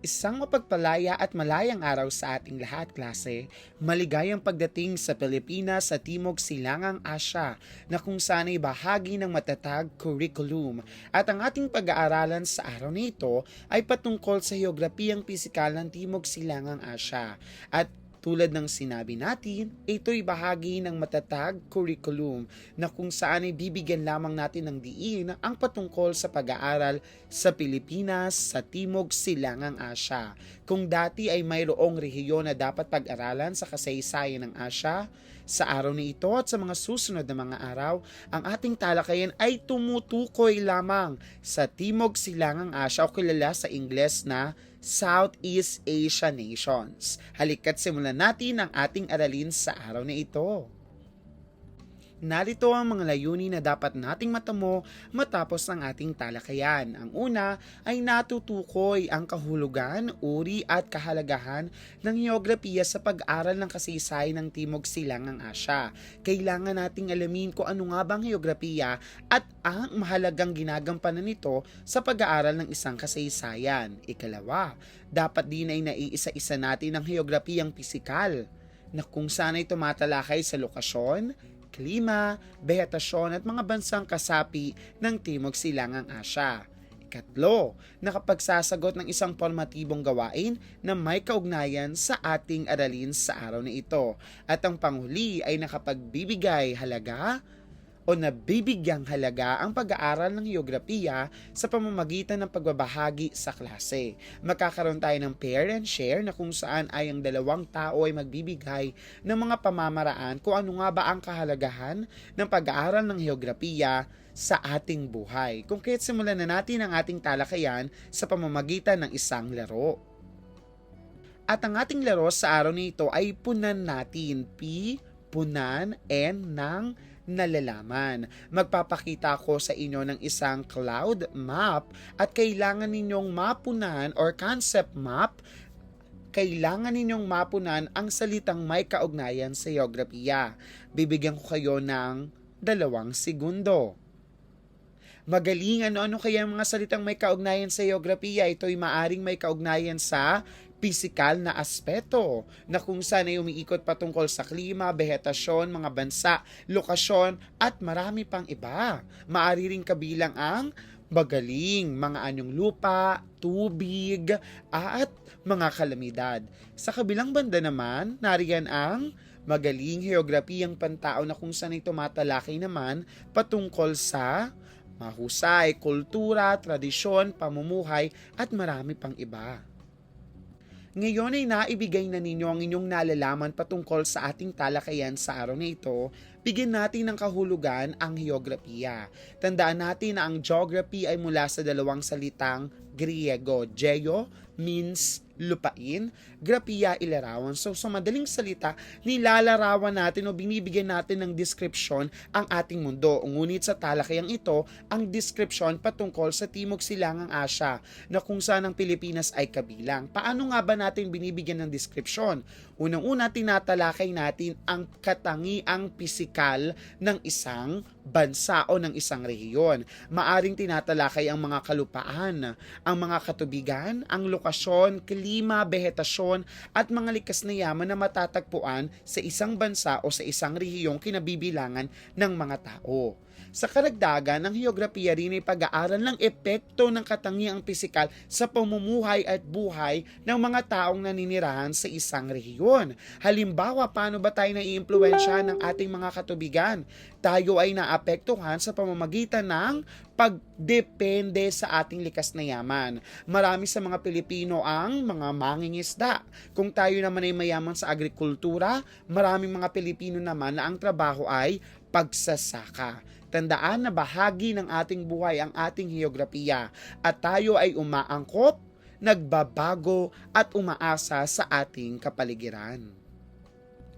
Isang mapagpalaya at malayang araw sa ating lahat, klase. Maligayang pagdating sa Pilipinas sa Timog Silangang Asya na kung saan ay bahagi ng matatag curriculum. At ang ating pag-aaralan sa araw na ito ay patungkol sa heograpiyang pisikal ng Timog Silangang Asya. At tulad ng sinabi natin, ito'y bahagi ng matatag curriculum na kung saan ay bibigyan lamang natin ng diin ang patungkol sa pag-aaral sa Pilipinas sa Timog Silangang Asya. Kung dati ay mayroong rehiyon na dapat pag-aralan sa kasaysayan ng Asya, sa araw na ito at sa mga susunod na mga araw, ang ating talakayan ay tumutukoy lamang sa Timog Silangang Asya o kilala sa Ingles na Southeast Asia nations. Halika't simulan natin ang ating aralin sa araw na ito. Narito ang mga layunin na dapat nating matamo matapos ang ating talakayan. Ang una ay natutukoy ang kahulugan, uri at kahalagahan ng geografiya sa pag-aral ng kasaysayan ng Timog Silangang Asya. Kailangan nating alamin kung ano nga bang geografiya at ang mahalagang ginagampanan nito sa pag-aaral ng isang kasaysayan. Ikalawa, dapat din ay naiisa-isa natin ang geografiyang pisikal na kung saan ay tumatalakay sa lokasyon, klima, vegetasyon at mga bansang kasapi ng Timog Silangang Asya. Ikatlo, nakapagsasagot ng isang formatibong gawain na may kaugnayan sa ating aralin sa araw na ito. At ang panghuli ay nakapagbibigay halaga o nabibigyang halaga ang pag-aaral ng geografiya sa pamamagitan ng pagbabahagi sa klase. Magkakaroon tayo ng pair and share na kung saan ay ang dalawang tao ay magbibigay ng mga pamamaraan kung ano nga ba ang kahalagahan ng pag-aaral ng geografiya sa ating buhay. Kung kaya't simulan na natin ang ating talakayan sa pamamagitan ng isang laro. At ang ating laro sa araw na ito ay punan natin. P, punan, N ng nalalaman. Magpapakita ko sa inyo ng isang cloud map at kailangan ninyong mapunan or concept map kailangan ninyong mapunan ang salitang may kaugnayan sa geografiya. Bibigyan ko kayo ng dalawang segundo. Magaling ano-ano kaya ang mga salitang may kaugnayan sa geografiya? Ito'y maaring may kaugnayan sa pisikal na aspeto na kung saan ay umiikot patungkol sa klima, vegetasyon, mga bansa, lokasyon at marami pang iba. Maari ring kabilang ang magaling, mga anyong lupa, tubig, at mga kalamidad. Sa kabilang banda naman, nariyan ang magaling geograpiyang pantao na kung saan ay tumatalakay naman patungkol sa mahusay, kultura, tradisyon, pamumuhay at marami pang iba. Ngayon ay naibigay na ninyo ang inyong nalalaman patungkol sa ating talakayan sa araw na ito, bigyan natin ng kahulugan ang geografiya. Tandaan natin na ang geography ay mula sa dalawang salitang Griego. Geo means lupain, grapia ilarawan. So sa madaling salita, nilalarawan natin o binibigyan natin ng description ang ating mundo. Ngunit sa talakayang ito, ang description patungkol sa Timog Silangang Asya na kung saan ang Pilipinas ay kabilang. Paano nga ba natin binibigyan ng description? Unang-una, tinatalakay natin ang katangiang pisikal ng isang bansa o ng isang rehiyon. Maaring tinatalakay ang mga kalupaan, ang mga katubigan, ang lokasyon, klima, vegetasyon at mga likas na yaman na matatagpuan sa isang bansa o sa isang rehiyong kinabibilangan ng mga tao. Sa karagdagan, ang geografiya rin ay pag-aaral ng epekto ng katangiang pisikal sa pamumuhay at buhay ng mga taong naninirahan sa isang rehiyon. Halimbawa, paano ba tayo naiimpluwensya ng ating mga katubigan? Tayo ay naapektuhan sa pamamagitan ng pagdepende sa ating likas na yaman. Marami sa mga Pilipino ang mga mangingisda. Kung tayo naman ay mayaman sa agrikultura, maraming mga Pilipino naman na ang trabaho ay pagsasaka. Tandaan na bahagi ng ating buhay ang ating geografiya at tayo ay umaangkop, nagbabago at umaasa sa ating kapaligiran.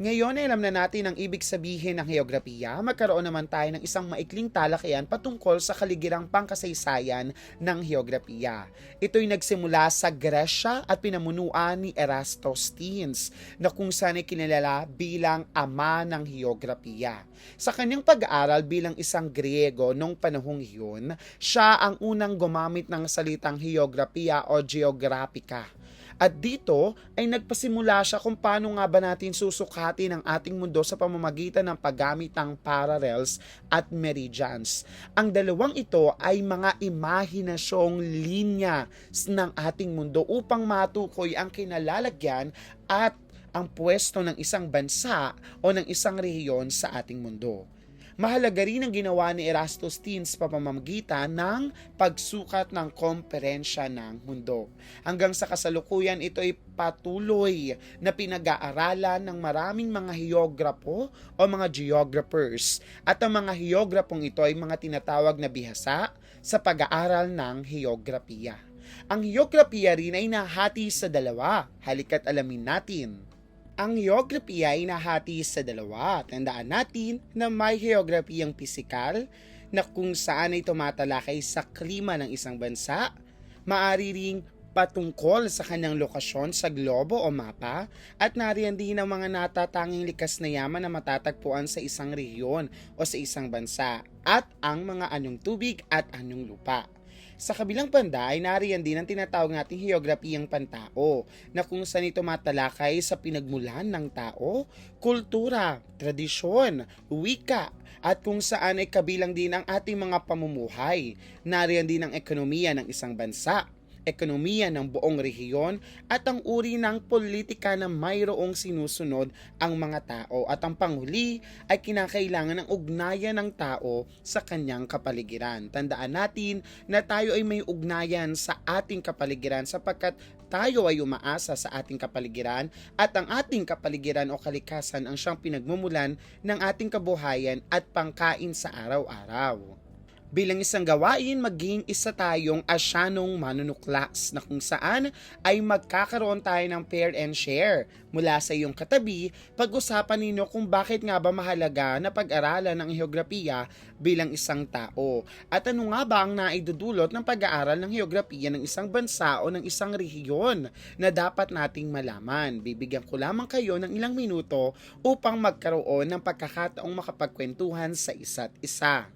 Ngayon ay alam na natin ang ibig sabihin ng geografiya, magkaroon naman tayo ng isang maikling talakayan patungkol sa kaligirang pangkasaysayan ng geografiya. Ito'y nagsimula sa Gresya at pinamunuan ni Eratosthenes na kung saan ay kinilala bilang ama ng geografiya. Sa kanyang pag-aaral bilang isang Griego noong panahong iyon, siya ang unang gumamit ng salitang geografiya o geographica At dito ay nagpasimula siya kung paano nga ba natin susukatin ang ating mundo sa pamamagitan ng paggamit ng parallels at meridians. Ang dalawang ito ay mga imahinasyong linya ng ating mundo upang matukoy ang kinalalagyan at ang pwesto ng isang bansa o ng isang rehiyon sa ating mundo. Mahalaga rin ang ginawa ni Eratosthenes sa pamamagitan ng pagsukat ng komperensya ng mundo. Hanggang sa kasalukuyan ito ay patuloy na pinag-aaralan ng maraming mga heograpo o mga geographers. At ang mga heograpong ito ay mga tinatawag na bihasa sa pag-aaral ng heograpiya. Ang heograpiya rin ay nahati sa dalawa. Halika't alamin natin. Ang geography ay nahati sa dalawa. Tandaan natin na may geography ang pisikal na kung saan ay tumatalakay sa klima ng isang bansa, maari ring patungkol sa kanyang lokasyon sa globo o mapa at nariyan din ang mga natatanging likas na yaman na matatagpuan sa isang rehiyon o sa isang bansa at ang mga anyong tubig at anyong lupa. Sa kabilang banda ay nariyan din ang tinatawag nating heograpiyang pantao na kung saan ito matalakay sa pinagmulan ng tao, kultura, tradisyon, wika, at kung saan ay kabilang din ang ating mga pamumuhay. Nariyan din ang ekonomiya ng isang bansa, ekonomiya ng buong rehiyon at ang uri ng politika na mayroong sinusunod ang mga tao at ang panghuli ay kinakailangan ng ugnayan ng tao sa kanyang kapaligiran. Tandaan natin na tayo ay may ugnayan sa ating kapaligiran sapagkat tayo ay umaasa sa ating kapaligiran at ang ating kapaligiran o kalikasan ang siyang pinagmumulan ng ating kabuhayan at pangkain sa araw-araw bilang isang gawain maging isa tayong asyanong manunuklas na kung saan ay magkakaroon tayo ng pair and share mula sa iyong katabi, pag-usapan ninyo kung bakit nga ba mahalaga na pag-aralan ng geografiya bilang isang tao at ano nga ba ang naidudulot ng pag-aaral ng geografiya ng isang bansa o ng isang rehiyon na dapat nating malaman. Bibigyan ko lamang kayo ng ilang minuto upang magkaroon ng pagkakataong makapagkwentuhan sa isa't isa.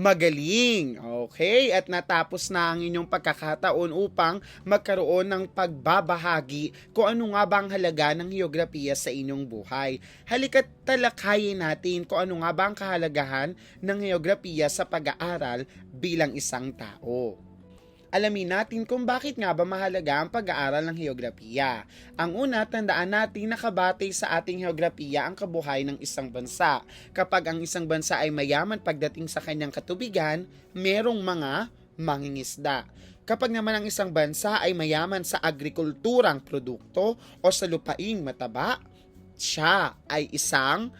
Magaling. Okay? At natapos na ang inyong pagkakataon upang magkaroon ng pagbabahagi kung ano nga ba ang halaga ng geografiya sa inyong buhay. Halika't talakayin natin kung ano nga ba ang kahalagahan ng geografiya sa pag-aaral bilang isang tao alamin natin kung bakit nga ba mahalaga ang pag-aaral ng heograpiya. Ang una, tandaan natin na kabatay sa ating heograpiya ang kabuhay ng isang bansa. Kapag ang isang bansa ay mayaman pagdating sa kanyang katubigan, merong mga mangingisda. Kapag naman ang isang bansa ay mayaman sa agrikulturang produkto o sa lupaing mataba, siya ay isang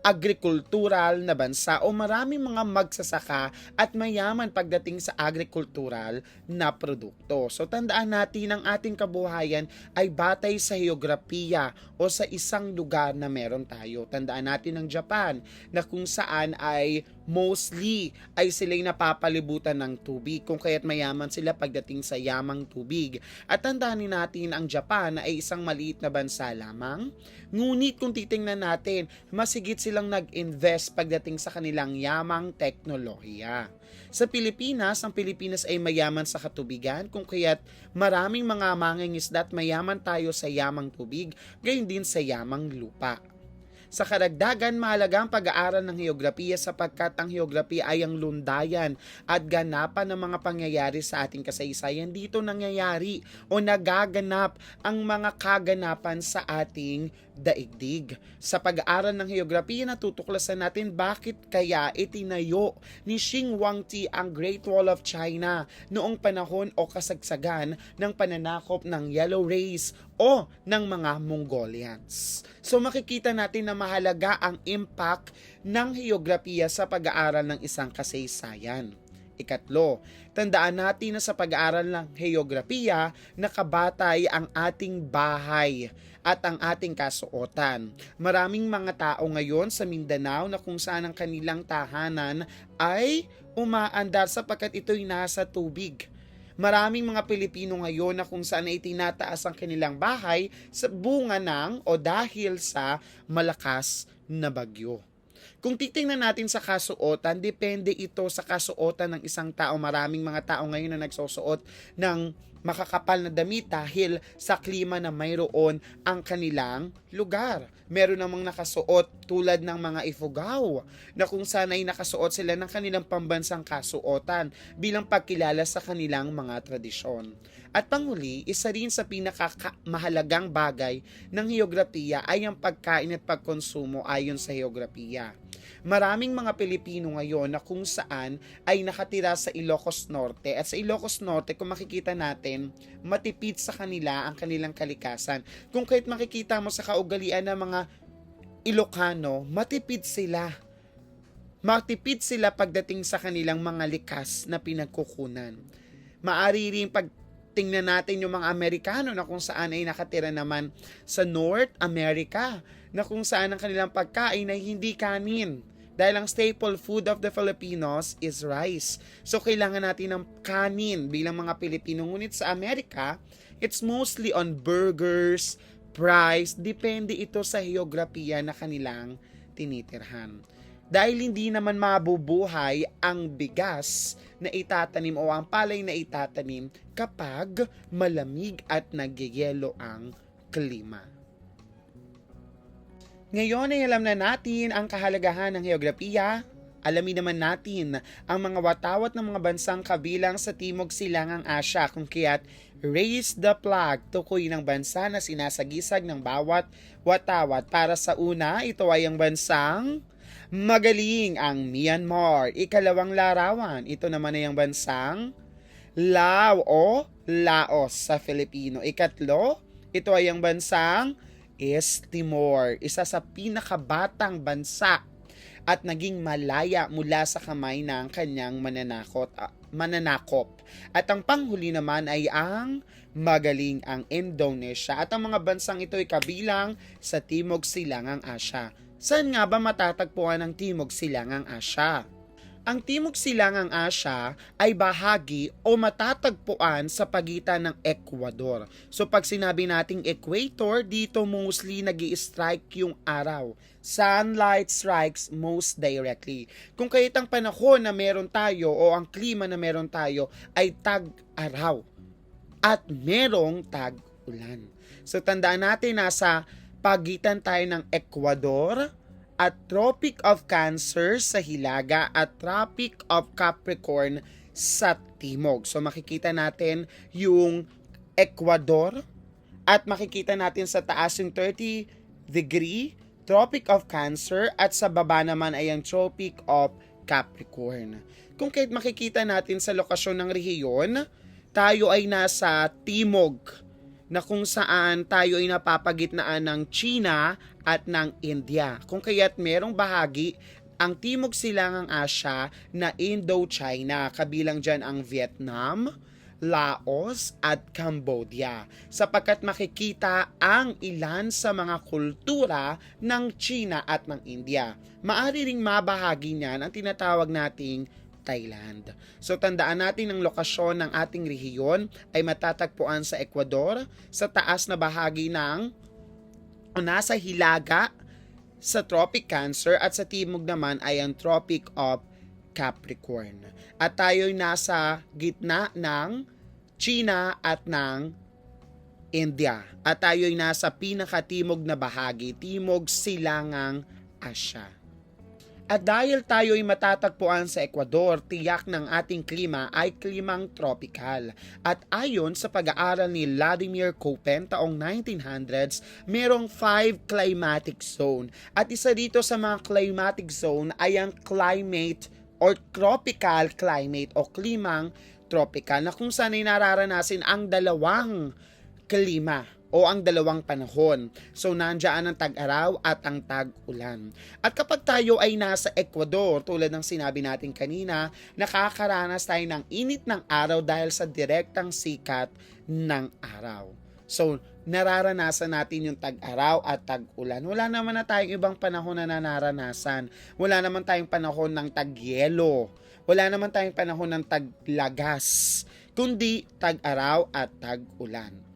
agrikultural na bansa o maraming mga magsasaka at mayaman pagdating sa agrikultural na produkto. So tandaan natin ang ating kabuhayan ay batay sa heograpiya o sa isang lugar na meron tayo. Tandaan natin ang Japan na kung saan ay mostly ay sila'y napapalibutan ng tubig kung kaya't mayaman sila pagdating sa yamang tubig. At tandaan natin ang Japan ay isang maliit na bansa lamang. Ngunit kung titingnan natin, masigit silang nag-invest pagdating sa kanilang yamang teknolohiya. Sa Pilipinas, ang Pilipinas ay mayaman sa katubigan kung kaya't maraming mga mangingisda at mayaman tayo sa yamang tubig, gayon din sa yamang lupa. Sa karagdagan, mahalaga ang pag-aaral ng heograpiya sapagkat ang heograpiya ay ang lundayan at ganapan ng mga pangyayari sa ating kasaysayan. Dito nangyayari o nagaganap ang mga kaganapan sa ating daigdig. Sa pag-aaral ng heograpiya, natutuklasan natin bakit kaya itinayo ni Xing Huangti ang Great Wall of China noong panahon o kasagsagan ng pananakop ng Yellow Race o ng mga Mongolians. So makikita natin na mahalaga ang impact ng heograpiya sa pag-aaral ng isang kasaysayan. Ikatlo, tandaan natin na sa pag-aaral ng heograpiya, nakabatay ang ating bahay at ang ating kasuotan. Maraming mga tao ngayon sa Mindanao na kung saan ang kanilang tahanan ay umaandar sapagkat ito'y nasa tubig Maraming mga Pilipino ngayon na kung saan ay tinataas ang kanilang bahay sa bunga ng o dahil sa malakas na bagyo. Kung titingnan natin sa kasuotan, depende ito sa kasuotan ng isang tao. Maraming mga tao ngayon na nagsusuot ng makakapal na damit dahil sa klima na mayroon ang kanilang lugar. Meron namang nakasuot tulad ng mga ifugao na kung saan ay nakasuot sila ng kanilang pambansang kasuotan bilang pagkilala sa kanilang mga tradisyon. At panghuli, isa rin sa pinakamahalagang bagay ng heograpiya ay ang pagkain at pagkonsumo ayon sa heograpiya. Maraming mga Pilipino ngayon na kung saan ay nakatira sa Ilocos Norte. At sa Ilocos Norte, kung makikita natin, matipid sa kanila ang kanilang kalikasan. Kung kahit makikita mo sa kaugalian ng mga Ilocano, matipid sila. Matipid sila pagdating sa kanilang mga likas na pinagkukunan. Maari rin pag tingnan natin yung mga Amerikano na kung saan ay nakatira naman sa North America na kung saan ang kanilang pagkain ay hindi kanin. Dahil ang staple food of the Filipinos is rice. So kailangan natin ng kanin bilang mga Pilipino. Ngunit sa Amerika, it's mostly on burgers, fries, depende ito sa geografiya na kanilang tinitirhan. Dahil hindi naman mabubuhay ang bigas na itatanim o ang palay na itatanim kapag malamig at nagyayelo ang klima. Ngayon ay alam na natin ang kahalagahan ng heograpiya. Alamin naman natin ang mga watawat ng mga bansang kabilang sa Timog Silangang Asya kung kaya't raise the flag tukoy ng bansa na sinasagisag ng bawat watawat. Para sa una, ito ay ang bansang magaling ang Myanmar. Ikalawang larawan, ito naman ay ang bansang Lao o Laos sa Filipino. Ikatlo, ito ay ang bansang East Timor, isa sa pinakabatang bansa at naging malaya mula sa kamay ng kanyang mananakot, uh, mananakop. At ang panghuli naman ay ang magaling ang Indonesia at ang mga bansang ito ay kabilang sa Timog Silangang Asya. Saan nga ba matatagpuan ang Timog Silangang Asya? Ang Timog Silangang Asya ay bahagi o matatagpuan sa pagitan ng Ecuador. So pag sinabi nating equator, dito mostly nag strike yung araw. Sunlight strikes most directly. Kung kahit ang panahon na meron tayo o ang klima na meron tayo ay tag-araw at merong tag-ulan. So tandaan natin nasa pagitan tayo ng Ecuador, at Tropic of Cancer sa Hilaga at Tropic of Capricorn sa Timog. So makikita natin yung Ecuador at makikita natin sa taas yung 30 degree Tropic of Cancer at sa baba naman ay ang Tropic of Capricorn. Kung kahit makikita natin sa lokasyon ng rehiyon, tayo ay nasa Timog na kung saan tayo ay napapagitnaan ng China at ng India. Kung kaya't merong bahagi ang Timog Silangang Asya na Indochina, kabilang dyan ang Vietnam, Laos at Cambodia sapagkat makikita ang ilan sa mga kultura ng China at ng India. Maari ring mabahagi niyan ang tinatawag nating Thailand. So tandaan natin ang lokasyon ng ating rehiyon ay matatagpuan sa Ecuador, sa taas na bahagi ng nasa hilaga sa Tropic Cancer at sa timog naman ay ang Tropic of Capricorn. At tayo'y nasa gitna ng China at ng India. At tayo'y nasa pinakatimog na bahagi, timog silangang Asya. At dahil tayo ay matatagpuan sa Ecuador, tiyak ng ating klima ay klimang tropical. At ayon sa pag-aaral ni Vladimir Koppen taong 1900s, merong 5 climatic zone. At isa dito sa mga climatic zone ay ang climate or tropical climate o klimang tropical na kung saan ay nararanasin ang dalawang klima o ang dalawang panahon. So, nandiyan ang tag-araw at ang tag-ulan. At kapag tayo ay nasa Ecuador, tulad ng sinabi natin kanina, nakakaranas tayo ng init ng araw dahil sa direktang sikat ng araw. So, nararanasan natin yung tag-araw at tag-ulan. Wala naman na tayong ibang panahon na nararanasan. Wala naman tayong panahon ng tag-yelo. Wala naman tayong panahon ng taglagas. Kundi tag-araw at tag-ulan.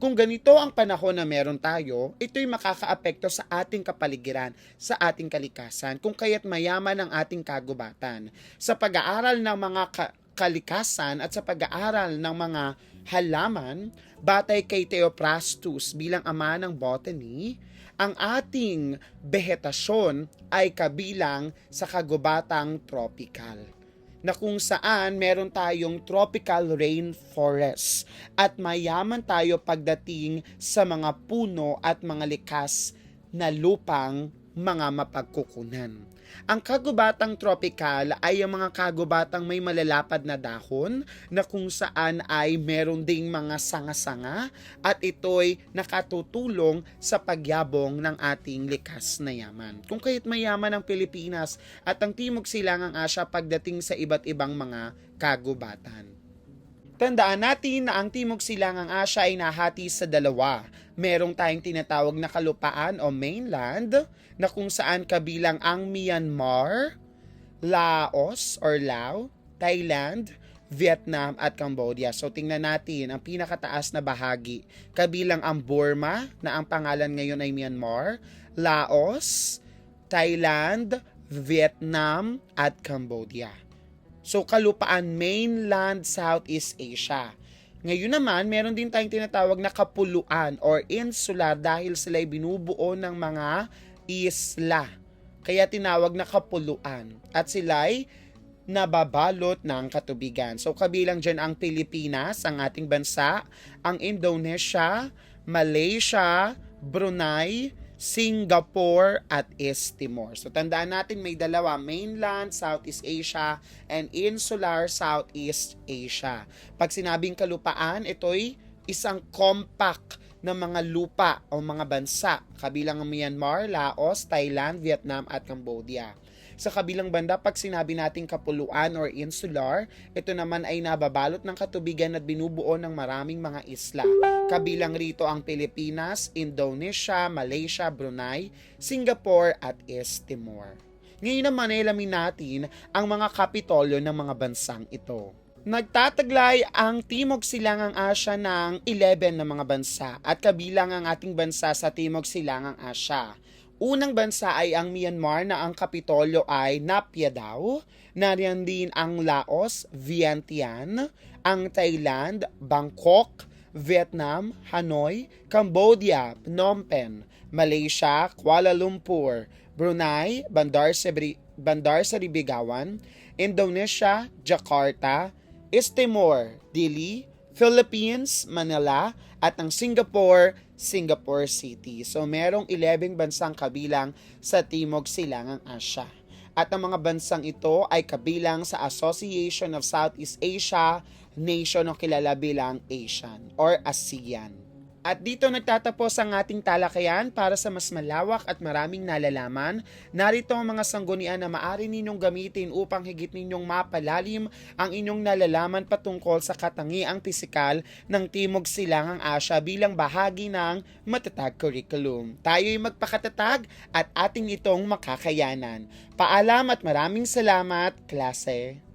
Kung ganito ang panahon na meron tayo, ito'y makakaapekto sa ating kapaligiran, sa ating kalikasan, kung kaya't mayaman ang ating kagubatan. Sa pag-aaral ng mga ka- kalikasan at sa pag-aaral ng mga halaman, batay kay Theophrastus bilang ama ng botany, ang ating vegetasyon ay kabilang sa kagubatang tropical na kung saan meron tayong tropical rainforest at mayaman tayo pagdating sa mga puno at mga likas na lupang mga mapagkukunan. Ang kagubatang tropical ay ang mga kagubatang may malalapad na dahon na kung saan ay meron ding mga sanga-sanga at ito'y nakatutulong sa pagyabong ng ating likas na yaman. Kung kaya't mayaman ang Pilipinas at ang Timog Silangang Asya pagdating sa iba't ibang mga kagubatan. Tandaan natin na ang Timog Silangang Asya ay nahati sa dalawa. Merong tayong tinatawag na kalupaan o mainland na kung saan kabilang ang Myanmar, Laos or Lao, Thailand, Vietnam at Cambodia. So tingnan natin ang pinakataas na bahagi. Kabilang ang Burma na ang pangalan ngayon ay Myanmar, Laos, Thailand, Vietnam at Cambodia. So, kalupaan mainland Southeast Asia. Ngayon naman, meron din tayong tinatawag na kapuluan or insular dahil sila ay binubuo ng mga isla. Kaya tinawag na kapuluan. At sila ay nababalot ng katubigan. So, kabilang dyan ang Pilipinas, ang ating bansa, ang Indonesia, Malaysia, Brunei, Singapore at East Timor. So tandaan natin may dalawa, mainland Southeast Asia and insular Southeast Asia. Pag sinabing kalupaan, ito'y isang compact ng mga lupa o mga bansa, kabilang ang Myanmar, Laos, Thailand, Vietnam at Cambodia. Sa kabilang banda, pag sinabi nating kapuluan or insular, ito naman ay nababalot ng katubigan at binubuo ng maraming mga isla. Kabilang rito ang Pilipinas, Indonesia, Malaysia, Brunei, Singapore at East Timor. Ngayon naman ay alamin natin ang mga kapitolyo ng mga bansang ito. Nagtataglay ang Timog Silangang Asya ng 11 na mga bansa at kabilang ang ating bansa sa Timog Silangang Asya. Unang bansa ay ang Myanmar na ang kapitolyo ay Napia. Nariyan din ang Laos, Vientiane, ang Thailand, Bangkok, Vietnam, Hanoi, Cambodia, Phnom Penh, Malaysia, Kuala Lumpur, Brunei, Bandar Seri, Bandar Seri Begawan, Indonesia, Jakarta, East Timor, Dili, Philippines, Manila, at ang Singapore, Singapore City. So merong 11 bansang kabilang sa Timog Silangang Asya. At ang mga bansang ito ay kabilang sa Association of Southeast Asia, nation o kilala bilang ASEAN or ASEAN. At dito nagtatapos ang ating talakayan para sa mas malawak at maraming nalalaman. Narito ang mga sanggunian na maaari ninyong gamitin upang higit ninyong mapalalim ang inyong nalalaman patungkol sa katangiang pisikal ng Timog Silangang Asya bilang bahagi ng matatag curriculum. Tayo'y magpakatatag at ating itong makakayanan. Paalam at maraming salamat, klase.